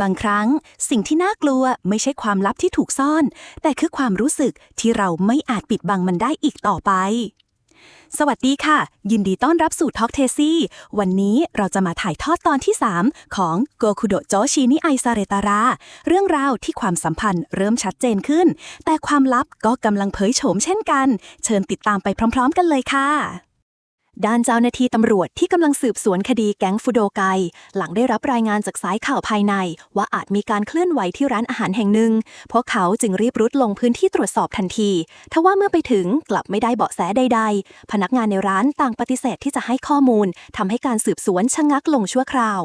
บางครั้งสิ่งที่น่ากลัวไม่ใช่ความลับที่ถูกซ่อน แต่คือความรู้สึกที่เราไม่อาจปิดบังมันได้อีกต่อไป สวัสดีค่ะ ยินดีต้อนรับสู่ Talk t a ซี่วันนี้เราจะมาถ่ายทอดตอนที่ 3 ของโกคุโดโจชินิไอซาเรตารา เรื่องราวที่ความสัมพันธ์เริ่มชัดเจนขึ้น แต่ความลับก็กำลังเผยโฉมเช่นกัน เชิญติดตามไปพร้อม ๆ กันเลยค่ะ ด้านเจ้าหน้าที่ตำรวจที่กำลังสืบสวนคดีแก๊งฟูโดไก หลังได้รับรายงานจากสายข่าวภายใน ว่าอาจมีการเคลื่อนไหวที่ร้านอาหารแห่งหนึ่ง พวกเขาจึงรีบรุดลงพื้นที่ตรวจสอบทันทีทว่าเมื่อไปถึงกลับไม่ได้เบาะแสใดๆ พนักงานในร้านต่างปฏิเสธที่จะให้ข้อมูลทำให้การสืบสวนชะงักลงชั่วคราว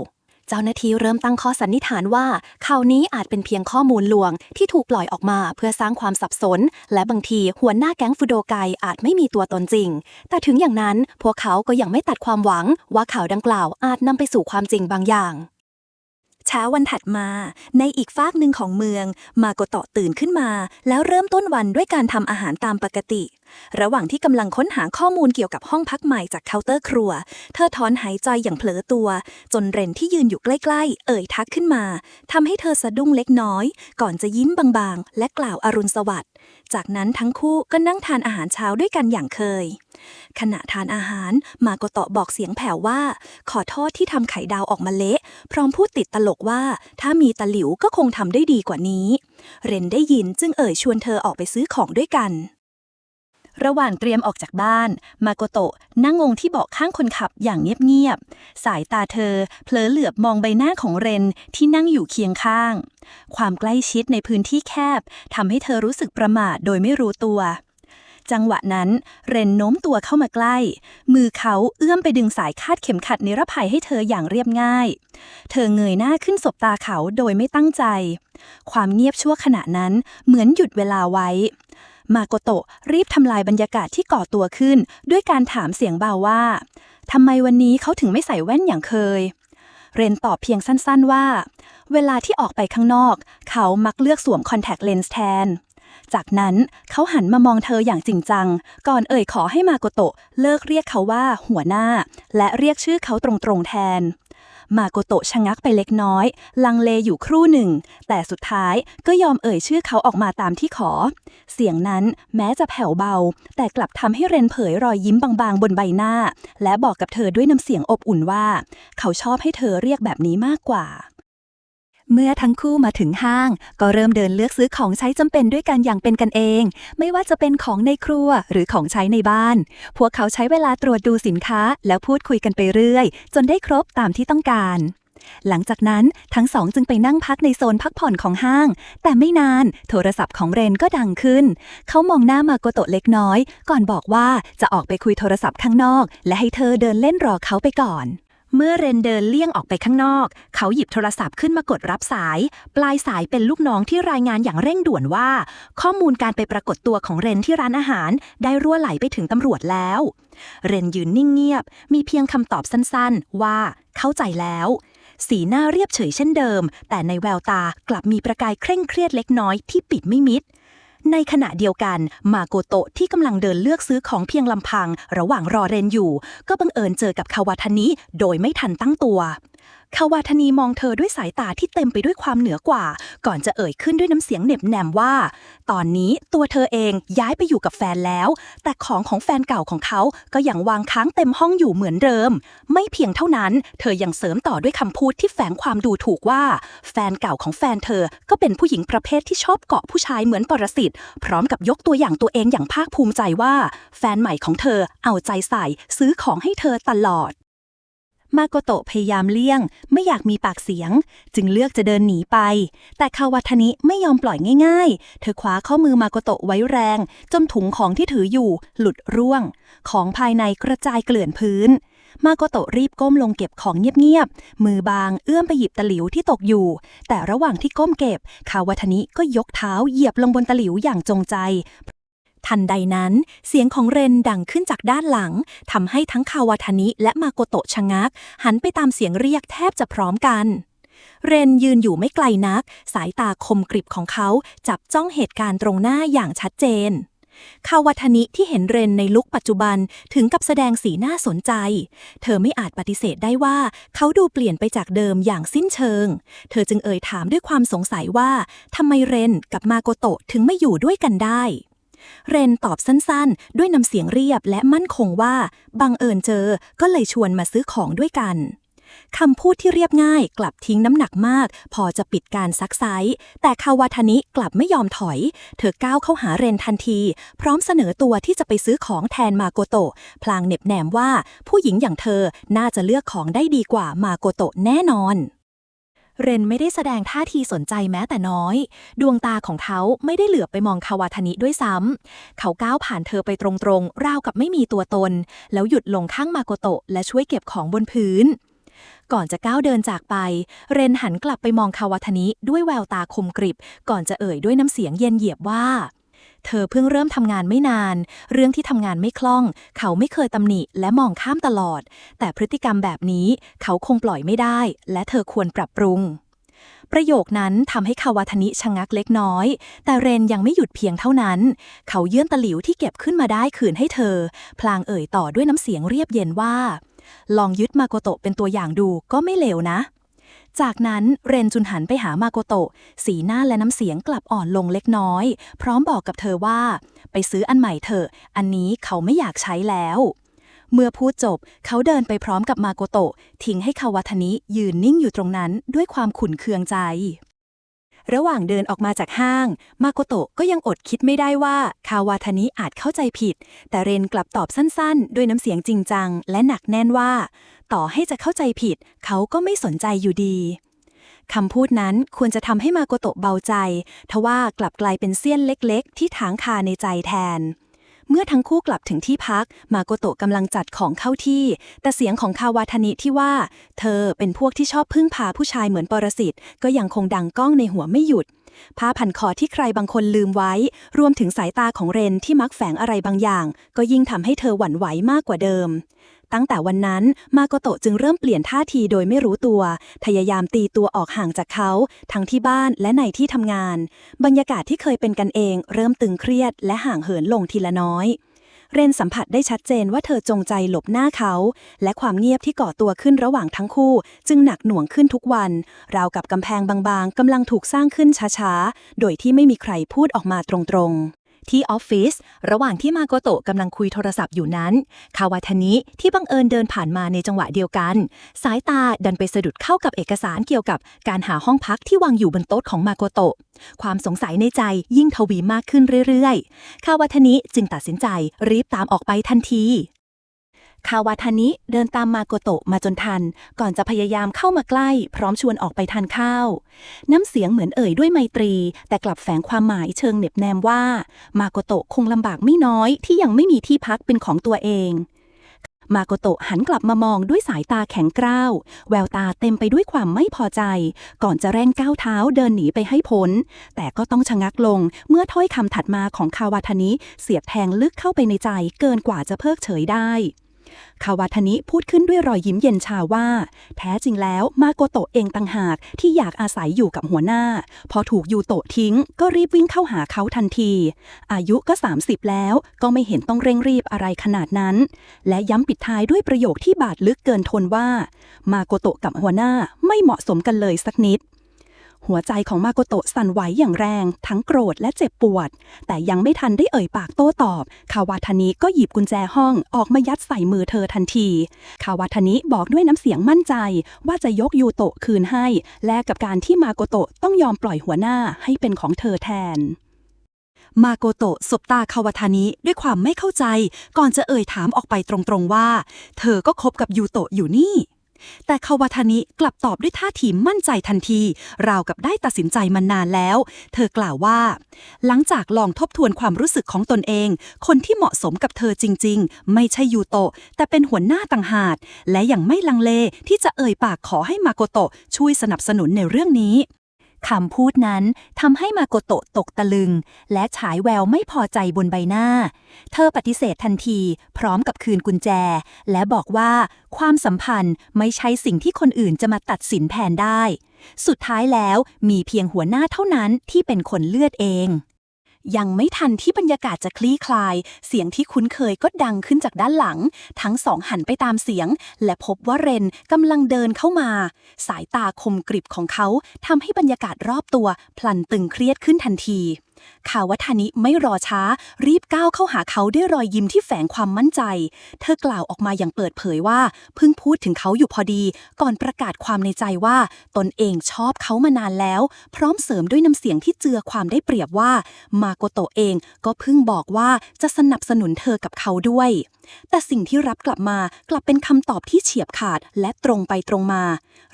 เจ้าหน้าที่เริ่มตั้งข้อสันนิษฐานว่า ข่าวนี้อาจเป็นเพียงข้อมูลลวง ที่ถูกปล่อยออกมาเพื่อสร้างความสับสน และบางทีหัวหน้าแก๊งฟูโดไกอาจไม่มีตัวตนจริง แต่ถึงอย่างนั้นพวกเขาก็ยังไม่ตัดความหวังว่าข่าวดังกล่าวอาจนำไปสู่ความจริงบางอย่าง เช้าวันถัดมา ในอีกฟากหนึ่งของเมือง มาโกโตะตื่นขึ้นมา แล้วเริ่มต้นวันด้วยการทำอาหารตามปกติ ระหว่างที่กำลังค้นหาข้อมูลเกี่ยวกับห้องพักใหม่จากเคาน์เตอร์ครัว เธอถอนหายใจอย่างเผลอตัว จนเรนที่ยืนอยู่ใกล้ๆ เอ่ยทักขึ้นมาทำให้เธอสะดุ้งเล็กน้อย ก่อนจะยิ้มบางๆ และกล่าวอรุณสวัสดิ์ จากนั้นทั้งคู่ก็นั่งทานอาหารเช้าด้วยกันอย่างเคย ขณะทานอาหารมาโกโตะบอกเสียงแผ่วว่า ขอโทษที่ทำไข่ดาวออกมาเละ พร้อมพูดติดตลกว่า ถ้ามีตะหลิวก็คงทำได้ดีกว่านี้ เรนได้ยินจึงเอ่ยชวนเธอออกไปซื้อของด้วยกัน ระหว่างเตรียมออกจากบ้าน มาโกโตะนั่งงงที่เบาะข้างคนขับอย่างเงียบๆ สายตาเธอเผลอเหลือบมองใบหน้าของเรนที่นั่งอยู่เคียงข้าง ความใกล้ชิดในพื้นที่แคบทำให้เธอรู้สึกประมาทโดยไม่รู้ตัว จังหวะนั้น เรนโน้มตัวเข้ามาใกล้ มือเขาเอื้อมไปดึงสายคาดเข็มขัดนิรภัยให้เธออย่างเรียบง่าย เธอเงยหน้าขึ้นสบตาเขาโดยไม่ตั้งใจ ความเงียบชั่วขณะนั้นเหมือนหยุดเวลาไว้ มาโกโตะรีบทำลายบรรยากาศที่ก่อตัวขึ้น ด้วยการถามเสียงเบาว่าทำไมวันนี้เขาถึงไม่ใส่แว่นอย่างเคย เรนตอบเพียงสั้นๆว่า เวลาที่ออกไปข้างนอก เขามักเลือกสวมคอนแทคเลนส์แทน จากนั้นเขาหันมามองเธออย่างจริงจัง ก่อนเอ่ยขอให้มาโกโตะเลิกเรียกเขาว่าหัวหน้า และเรียกชื่อเขาตรงๆแทน มาโกโตะชะงักไปเล็กน้อย ลังเลอยู่ครู่หนึ่ง แต่สุดท้ายก็ยอมเอ่ยชื่อเขาออกมาตามที่ขอ เสียงนั้นแม้จะแผ่วเบา แต่กลับทำให้เรนเผยรอยยิ้มบางๆ บนใบหน้า และบอกกับเธอด้วยน้ำเสียงอบอุ่นว่า เขาชอบให้เธอเรียกแบบนี้มากกว่า เมื่อทั้งคู่มาถึงห้าง ก็เริ่มเดินเลือกซื้อของใช้จำเป็นด้วยกันอย่างเป็นกันเอง ไม่ว่าจะเป็นของในครัวหรือของใช้ในบ้าน พวกเขาใช้เวลาตรวจดูสินค้า แล้วพูดคุยกันไปเรื่อย จนได้ครบตามที่ต้องการหลังจากนั้นทั้งสองจึงไปนั่งพักในโซนพักผ่อนของห้าง แต่ไม่นานโทรศัพท์ของเรนก็ดังขึ้น เขามองหน้ามาโกโตะเล็กน้อย ก่อนบอกว่าจะออกไปคุยโทรศัพท์ข้างนอก และให้เธอเดินเล่นรอเขาไปก่อน เมื่อเรนเดินเลี่ยงออกไปข้างนอก เขาหยิบโทรศัพท์ขึ้นมากดรับสาย ปลายสายเป็นลูกน้องที่รายงานอย่างเร่งด่วนว่า ข้อมูลการไปปรากฏตัวของเรนที่ร้านอาหาร ได้รั่วไหลไปถึงตำรวจแล้ว เรนยืนนิ่งเงียบ มีเพียงคำตอบสั้นๆ ว่า เข้าใจแล้ว สีหน้าเรียบเฉยเช่นเดิม แต่ในแววตากลับมีประกายเคร่งเครียดเล็กน้อยที่ปิดไม่มิด ในขณะเดียวกันมาโกโตะที่กำลังเดินเลือกซื้อของเพียงลำพัง ระหว่างรอเรนอยู่ ก็บังเอิญเจอกับคาวาทานิโดยไม่ทันตั้งตัว คาวาทนีมองเธอด้วยสายตาที่เต็มไปด้วยความเหนือกว่า ก่อนจะเอ่ยขึ้นด้วยน้ำเสียงเหน็บแนมว่า ตอนนี้ตัวเธอเองย้ายไปอยู่กับแฟนแล้ว แต่ของของแฟนเก่าของเขาก็ยังวางค้างเต็มห้องอยู่เหมือนเดิม ไม่เพียงเท่านั้น เธอยังเสริมต่อด้วยคำพูดที่แฝงความดูถูกว่า แฟนเก่าของแฟนเธอก็เป็นผู้หญิงประเภทที่ชอบเกาะผู้ชายเหมือนปรสิตพร้อมกับยกตัวอย่างตัวเองอย่างภาคภูมิใจว่า แฟนใหม่ของเธอเอาใจใส่ซื้อของให้เธอตลอด มาโกโตะพยายามเลี่ยง ไม่อยากมีปากเสียง จึงเลือกจะเดินหนีไป แต่คาวาทานิไม่ยอมปล่อยง่าย ๆ เธอคว้าข้อมือมาโกโตะไว้แรง จนถุงของที่ถืออยู่ หลุดร่วง ของภายในกระจายเกลื่อนพื้น มาโกโตะรีบก้มลงเก็บของเงียบๆ มือบางเอื้อมไปหยิบตะหลิวที่ตกอยู่ แต่ระหว่างที่ก้มเก็บ คาวาทานิก็ยกเท้าเหยียบลงบนตะหลิวอย่างจงใจ ทันใดนั้น เสียงของเรนดังขึ้นจากด้านหลังทำให้ทั้งคาวาทานิและมาโกโตะชะงัก หันไปตามเสียงเรียกแทบจะพร้อมกัน เรนยืนอยู่ไม่ไกลนัก สายตาคมกริบของเขาจับจ้องเหตุการณ์ตรงหน้าอย่างชัดเจนคาวาทนิที่เห็นเรนในลุคปัจจุบันถึงกับแสดงสีหน้าสนใจ เธอไม่อาจปฏิเสธได้ว่า เขาดูเปลี่ยนไปจากเดิมอย่างสิ้นเชิง เธอจึงเอ่ยถามด้วยความสงสัยว่าทำไมเรนกับมาโกโตะถึงไม่อยู่ด้วยกันได้ เรนตอบสั้นๆ ด้วยน้ำเสียงเรียบและมั่นคงว่า บังเอิญเจอก็เลยชวนมาซื้อของด้วยกันคำพูดที่เรียบง่ายกลับทิ้งน้ำหนักมาก พอจะปิดการซักไซส์แต่คาวาทานิกลับไม่ยอมถอย เธอก้าวเข้าหาเรนทันที พร้อมเสนอตัวที่จะไปซื้อของแทนมาโกโตะพลางเน็บแนมว่าผู้หญิงอย่างเธอน่าจะเลือกของได้ดีกว่ามาโกโตะแน่นอน เรนไม่ได้แสดงท่าทีสนใจแม้แต่น้อย ดวงตาของเขาไม่ได้เหลือบไปมองคาวาทานิด้วยซ้ำ เขาก้าวผ่านเธอไปตรงๆ ราวกับไม่มีตัวตน แล้วหยุดลงข้างมาโกโตะและช่วยเก็บของบนพื้น ก่อนจะก้าวเดินจากไป เรนหันกลับไปมองคาวาทานิด้วยแววตาคมกริบ ก่อนจะเอ่ยด้วยน้ำเสียงเย็นเหยียบว่า เธอเพิ่งเริ่มทำงานไม่นาน เรื่องที่ทำงานไม่คล่อง เขาไม่เคยตำหนิและมองข้ามตลอด แต่พฤติกรรมแบบนี้เขาคงปล่อยไม่ได้ และเธอควรปรับปรุง ประโยคนั้นทำให้คาวาทนิชะงักเล็กน้อย แต่เรนยังไม่หยุดเพียงเท่านั้น เขาเยื่นตะหลิวที่เก็บขึ้นมาได้คืนให้เธอ พลางเอ่ยต่อด้วยน้ำเสียงเรียบเย็นว่า ลองยึดมาโกโตะเป็นตัวอย่างดูก็ไม่เลวนะ จากนั้นเรนจุนหันไปหามาโกโตะ สีหน้าและน้ำเสียงกลับอ่อนลงเล็กน้อย พร้อมบอกกับเธอว่า ไปซื้ออันใหม่เถอะ อันนี้เขาไม่อยากใช้แล้ว เมื่อพูดจบเขาเดินไปพร้อมกับมาโกโตะ ทิ้งให้คาวาทานิยืนนิ่งอยู่ตรงนั้นด้วยความขุ่นเคืองใจ ระหว่างเดินออกมาจากห้าง มาโกโตะก็ยังอดคิดไม่ได้ว่าคาวาทานิอาจเข้าใจผิด แต่เรนกลับตอบสั้นๆ ด้วยน้ำเสียงจริงจัง และหนักแน่นว่า ต่อให้จะเข้าใจผิด เขาก็ไม่สนใจอยู่ดีคำพูดนั้นควรจะทำให้มาโกโตะเบาใจ ทว่ากลับกลายเป็นเสี้ยนเล็กๆ ที่ถางคาในใจแทน เมื่อทั้งคู่กลับถึงที่พัก มาโกโตะกำลังจัดของเข้าที่ แต่เสียงของคาวาทานิที่ว่า เธอเป็นพวกที่ชอบพึ่งพาผู้ชายเหมือนปรสิตก็ยังคงดังก้องในหัวไม่หยุดผ้าพันคอที่ใครบางคนลืมไว้ รวมถึงสายตาของเรนที่มักแฝงอะไรบางอย่าง ก็ยิ่งทำให้เธอหวั่นไหวมากกว่าเดิม ตั้งแต่วันนั้นมาโกโตะจึงเริ่มเปลี่ยนท่าทีโดยไม่รู้ตัว พยายามตีตัวออกห่างจากเขา ทั้งที่บ้านและในที่ทำงาน บรรยากาศที่เคยเป็นกันเอง เริ่มตึงเครียด และห่างเหินลงทีละน้อย เรนสัมผัสได้ชัดเจนว่าเธอจงใจหลบหน้าเขา และความเงียบที่ก่อตัวขึ้นระหว่างทั้งคู่ จึงหนักหน่วงขึ้นทุกวัน ราวกับกำแพงบางๆกำลังถูกสร้างขึ้นช้าๆ โดยที่ไม่มีใครพูดออกมาตรงๆ ที่ออฟฟิศระหว่างที่มาโกโตะกำลังคุยโทรศัพท์อยู่นั้น คาวาทานิที่บังเอิญเดินผ่านมาในจังหวะเดียวกัน สายตาดันไปสะดุดเข้ากับเอกสารเกี่ยวกับการหาห้องพักที่วางอยู่บนโต๊ะของมาโกโตะความสงสัยในใจยิ่งทวีมากขึ้นเรื่อยๆ คาวาทานิจึงตัดสินใจรีบตามออกไปทันที คาวาทานิเดินตามมาโกโตะมาจนทัน ก่อนจะพยายามเข้ามาใกล้ พร้อมชวนออกไปทานข้าว น้ำเสียงเหมือนเอ่ยด้วยไมตรี แต่กลับแฝงความหมายเชิงเหน็บแนมว่า มาโกโตะคงลำบากไม่น้อยที่ยังไม่มีที่พักเป็นของตัวเอง มาโกโตะหันกลับมามองด้วยสายตาแข็งกร้าว แววตาเต็มไปด้วยความไม่พอใจ ก่อนจะแร่งก้าวเท้าเดินหนีไปให้พ้น แต่ก็ต้องชะงักลงเมื่อถ้อยคำถัดมาของคาวาทานิเสียบแทงลึกเข้าไปในใจเกินกว่าจะเพิกเฉยได้ คาวาทานิพูดขึ้นด้วยรอยยิ้มเย็นชาว่า แท้จริงแล้วมาโกโตะเองต่างหากที่อยากอาศัยอยู่กับหัวหน้า พอถูกยูโตะทิ้ง ก็รีบวิ่งเข้าหาเขาทันที อายุก็ 30 แล้วก็ไม่เห็นต้องเร่งรีบอะไรขนาดนั้น และย้ำปิดท้ายด้วยประโยคที่บาดลึกเกินทนว่า มาโกโตะกับหัวหน้าไม่เหมาะสมกันเลยสักนิด หัวใจของมาโกโตะสั่นไหวอย่างแรง ทั้งโกรธและเจ็บปวด แต่ยังไม่ทันได้เอ่ยปากโต้ตอบ คาวาทานิก็หยิบกุญแจห้องออกมายัดใส่มือเธอทันที คาวาทานิบอกด้วยน้ำเสียงมั่นใจ ว่าจะยกยูโตะคืนให้ แลกกับการที่มาโกโตะต้องยอมปล่อยหัวหน้าให้เป็นของเธอแทนมาโกโตะสบตาคาวาทานิด้วยความไม่เข้าใจ ก่อนจะเอ่ยถามออกไปตรงๆว่า เธอก็คบกับยูโตะอยู่นี่ แต่คาวาทานิกลับตอบด้วยท่าทีมั่นใจทันที ราวกับได้ตัดสินใจมานานแล้ว เธอกล่าวว่า หลังจากลองทบทวนความรู้สึกของตนเอง คนที่เหมาะสมกับเธอจริง ๆ ไม่ใช่ยูโตะ แต่เป็นหัวหน้าต่างหากและยังไม่ลังเลที่จะเอ่ยปากขอให้มาโกโตะช่วยสนับสนุนในเรื่องนี้ คำพูดนั้นทำให้มาโกโตะตกตะลึง และฉายแววไม่พอใจบนใบหน้า เธอปฏิเสธทันที พร้อมกับคืนกุญแจ และบอกว่าความสัมพันธ์ไม่ใช่สิ่งที่คนอื่นจะมาตัดสินแทนได้ สุดท้ายแล้วมีเพียงหัวหน้าเท่านั้นที่เป็นคนเลือดเอง ยังไม่ทันที่บรรยากาศจะคลี่คลาย เสียงที่คุ้นเคยก็ดังขึ้นจากด้านหลัง ทั้งสองหันไปตามเสียง และพบว่าเรนกำลังเดินเข้ามา สายตาคมกริบของเขาทำให้บรรยากาศรอบตัวพลันตึงเครียดขึ้นทันที คาวัฒนิไม่รอช้า รีบก้าวเข้าหาเขาด้วยรอยยิ้มที่แฝงความมั่นใจ เธอกล่าวออกมาอย่างเปิดเผยว่า เพิ่งพูดถึงเขาอยู่พอดี ก่อนประกาศความในใจว่า ตนเองชอบเขามานานแล้ว พร้อมเสริมด้วยน้ำเสียงที่เจือความได้เปรียบว่า มาโกโตเองก็เพิ่งบอกว่าจะสนับสนุนเธอกับเขาด้วย แต่สิ่งที่รับกลับมากลับเป็นคำตอบที่เฉียบขาดและตรงไปตรงมา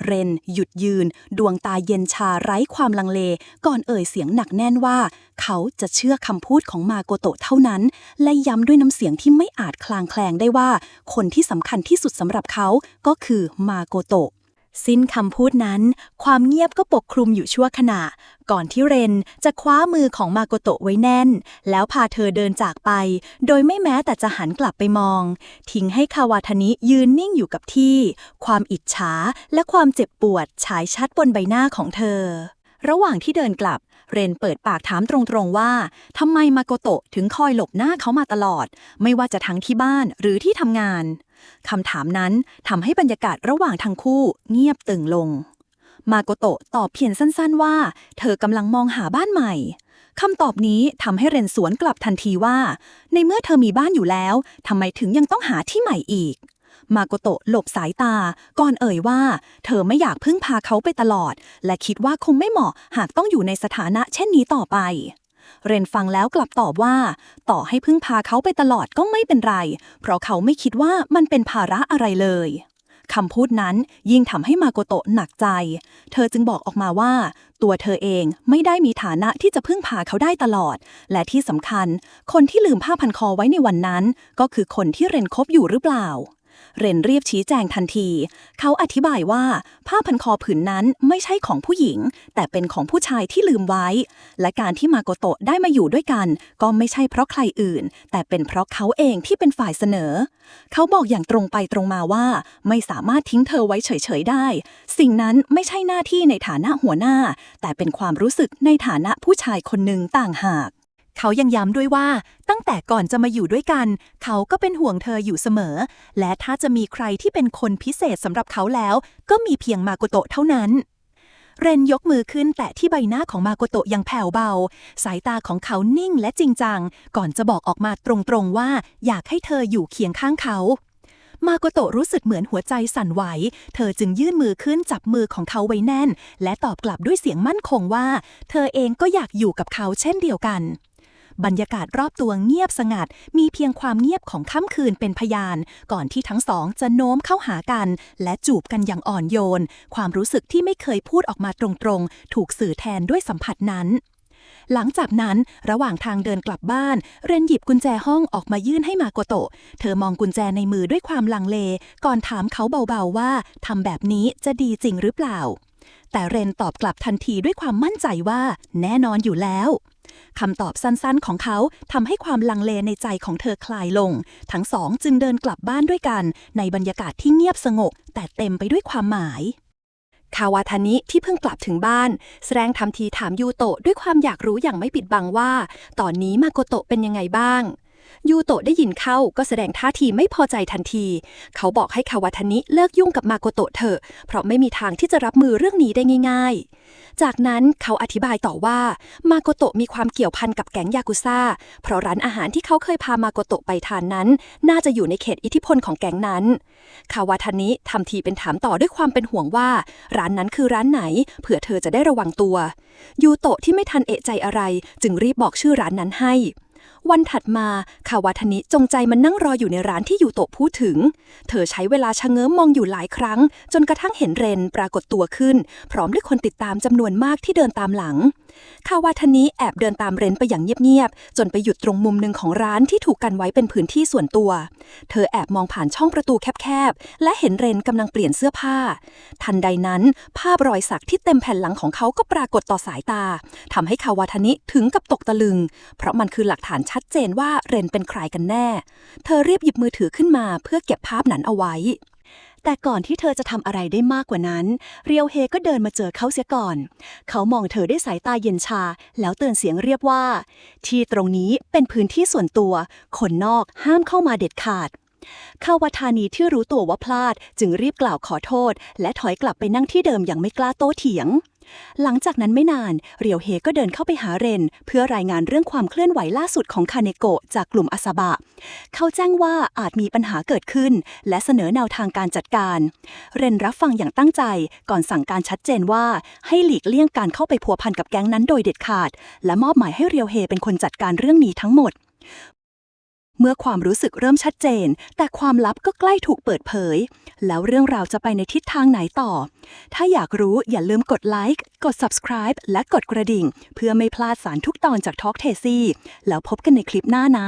เรนหยุดยืน ดวงตาเย็นชาไร้ความลังเล ก่อนเอ่ยเสียงหนักแน่นว่าเขาจะเชื่อคำพูดของมาโกโตะเท่านั้น และย้ำด้วยน้ำเสียงที่ไม่อาจคลางแคลงได้ว่า คนที่สำคัญที่สุดสำหรับเขาก็คือมาโกโตะสิ้นคำพูดนั้น ความเงียบก็ปกคลุมอยู่ชั่วขณะ ก่อนที่เรนจะคว้ามือของมาโกโตะไว้แน่น แล้วพาเธอเดินจากไป โดยไม่แม้แต่จะหันกลับไปมอง ทิ้งให้คาวาทานิยืนนิ่งอยู่กับที่ ความอิจฉาและความเจ็บปวดฉายชัดบนใบหน้าของเธอ ระหว่างที่เดินกลับ เรนเปิดปากถามตรงๆว่าทำไมมาโกโตะถึงคอยหลบหน้าเขามาตลอด ไม่ว่าจะทั้งที่บ้านหรือที่ทำงานคำถามนั้นทำให้บรรยากาศระหว่างทั้งคู่เงียบตึงลง มาโกโตะตอบเพียงสั้นๆว่า เธอกำลังมองหาบ้านใหม่คำตอบนี้ทำให้เรนสวนกลับทันทีว่า ในเมื่อเธอมีบ้านอยู่แล้วทำไมถึงยังต้องหาที่ใหม่อีก มาโกโตะหลบสายตา ก่อนเอ่ยว่า เธอไม่อยากพึ่งพาเขาไปตลอด และคิดว่าคงไม่เหมาะหากต้องอยู่ในสถานะเช่นนี้ต่อไป เรนฟังแล้วกลับตอบว่า ต่อให้พึ่งพาเขาไปตลอดก็ไม่เป็นไร เพราะเขาไม่คิดว่ามันเป็นภาระอะไรเลยคำพูดนั้นยิ่งทำให้มาโกโตะหนักใจ เธอจึงบอกออกมาว่า ตัวเธอเองไม่ได้มีฐานะที่จะพึ่งพาเขาได้ตลอด และที่สำคัญ คนที่ลืมผ้าพันคอไว้ในวันนั้น ก็คือคนที่เรนคบอยู่หรือเปล่า เรนรีบชี้แจงทันที เขาอธิบายว่า ผ้าพันคอผืนนั้นไม่ใช่ของผู้หญิง แต่เป็นของผู้ชายที่ลืมไว้ และการที่มาโกโตะได้มาอยู่ด้วยกัน ก็ไม่ใช่เพราะใครอื่น แต่เป็นเพราะเขาเองที่เป็นฝ่ายเสนอ เขาบอกอย่างตรงไปตรงมาว่า ไม่สามารถทิ้งเธอไว้เฉยๆได้ สิ่งนั้นไม่ใช่หน้าที่ในฐานะหัวหน้า แต่เป็นความรู้สึกในฐานะผู้ชายคนหนึ่งต่างหาก เขายังย้ำด้วยว่าตั้งแต่ก่อนจะมาอยู่ด้วยกัน เขาก็เป็นห่วงเธออยู่เสมอ และถ้าจะมีใครที่เป็นคนพิเศษสำหรับเขาแล้ว ก็มีเพียงมาโกโตะเท่านั้น เรนยกมือขึ้นแตะที่ใบหน้าของมาโกโตะอย่างแผ่วเบา สายตาของเขานิ่งและจริงจัง ก่อนจะบอกออกมาตรงๆว่า อยากให้เธออยู่เคียงข้างเขามาโกโตะรู้สึกเหมือนหัวใจสั่นไหว เธอจึงยื่นมือขึ้นจับมือของเขาไว้แน่น และตอบกลับด้วยเสียงมั่นคงว่า เธอเองก็อยากอยู่กับเขาเช่นเดียวกัน บรรยากาศรอบตัวเงียบสงัด มีเพียงความเงียบของค่ำคืนเป็นพยาน ก่อนที่ทั้งสองจะโน้มเข้าหากัน และจูบกันอย่างอ่อนโยน ความรู้สึกที่ไม่เคยพูดออกมาตรงๆ ถูกสื่อแทนด้วยสัมผัสนั้นหลังจากนั้นระหว่างทางเดินกลับบ้าน เรนหยิบกุญแจห้องออกมายื่นให้มาโกโตะ เธอมองกุญแจในมือด้วยความลังเล ก่อนถามเขาเบาๆว่าทำแบบนี้จะดีจริงหรือเปล่า แต่เรนตอบกลับทันทีด้วยความมั่นใจว่า แน่นอนอยู่แล้ว คำตอบสั้นๆของเขาทำให้ความลังเลในใจของเธอคลายลง ทั้งสองจึงเดินกลับบ้านด้วยกัน ในบรรยากาศที่เงียบสงบ แต่เต็มไปด้วยความหมายคาวาทานิที่เพิ่งกลับถึงบ้าน แสดงทำทีถามยูโตะด้วยความอยากรู้อย่างไม่ปิดบังว่า ตอนนี้มาโกโตะเป็นยังไงบ้าง ยูโตะได้ยินเข้าก็แสดงท่าทีไม่พอใจทันที เขาบอกให้คาวาทานิเลิกยุ่งกับมาโกโตะเถอะ เพราะไม่มีทางที่จะรับมือเรื่องนี้ได้ง่าย ๆ จากนั้นเขาอธิบายต่อว่ามาโกโตะมีความเกี่ยวพันกับแก๊งยากุซ่า เพราะร้านอาหารที่เขาเคยพามาโกโตะไปทานนั้น น่าจะอยู่ในเขตอิทธิพลของแก๊งนั้นคาวาทานิทำทีเป็นถามต่อด้วยความเป็นห่วงว่า ร้านนั้นคือร้านไหน เผื่อเธอจะได้ระวังตัว ยูโตะที่ไม่ทันเอะใจอะไร จึงรีบบอกชื่อร้านนั้นให้ วันถัดมาคาวาทนิจงใจมันนั่งรออยู่ในร้านที่ยูโตะพูดถึง เธอใช้เวลาชะเง้อมองอยู่หลายครั้ง จนกระทั่งเห็นเรนปรากฏตัวขึ้น พร้อมด้วยคนติดตามจำนวนมากที่เดินตามหลัง คาวาทานิแอบเดินตามเรนไปอย่างเงียบๆ จนไปหยุดตรงมุมหนึ่งของร้านที่ถูกกันไว้เป็นพื้นที่ส่วนตัว เธอแอบมองผ่านช่องประตูแคบๆ และเห็นเรนกำลังเปลี่ยนเสื้อผ้า ทันใดนั้น ภาพรอยสักที่เต็มแผ่นหลังของเขาก็ปรากฏต่อสายตาทำให้คาวาทานิถึงกับตกตะลึง เพราะมันคือหลักฐานชัดเจนว่าเรนเป็นใครกันแน่ เธอรีบหยิบมือถือขึ้นมาเพื่อเก็บภาพนั้นเอาไว้ แต่ก่อนที่เธอจะทำอะไรได้มากกว่านั้น เรียวเฮก็เดินมาเจอเขาเสียก่อน เขามองเธอด้วยสายตาเย็นชา แล้วเตือนเสียงเรียบว่า ที่ตรงนี้เป็นพื้นที่ส่วนตัว คนนอกห้ามเข้ามาเด็ดขาดข้าวาทานีที่รู้ตัวว่าพลาด จึงรีบกล่าวขอโทษ และถอยกลับไปนั่งที่เดิมอย่างไม่กล้าโต้เถียง หลังจากนั้นไม่นาน เรียวเฮก็เดินเข้าไปหาเรน เพื่อรายงานเรื่องความเคลื่อนไหวล่าสุดของคาเนโกะจากกลุ่มอาซาบะ เขาแจ้งว่าอาจมีปัญหาเกิดขึ้น และเสนอแนวทางการจัดการ เรนรับฟังอย่างตั้งใจ ก่อนสั่งการชัดเจนว่าให้หลีกเลี่ยงการเข้าไปพัวพันกับแก๊งนั้นโดยเด็ดขาด และมอบหมายให้เรียวเฮเป็นคนจัดการเรื่องนี้ทั้งหมด เมื่อความรู้สึกเริ่มชัดเจน แต่ความลับก็ใกล้ถูกเปิดเผย แล้วเรื่องราวจะไปในทิศทางไหนต่อ ถ้าอยากรู้อย่าลืมกดไลค์กด subscribe และกดกระดิ่ง เพื่อไม่พลาดสารทุกตอนจาก Talk t a ซี่แล้วพบกันในคลิปหน้านะ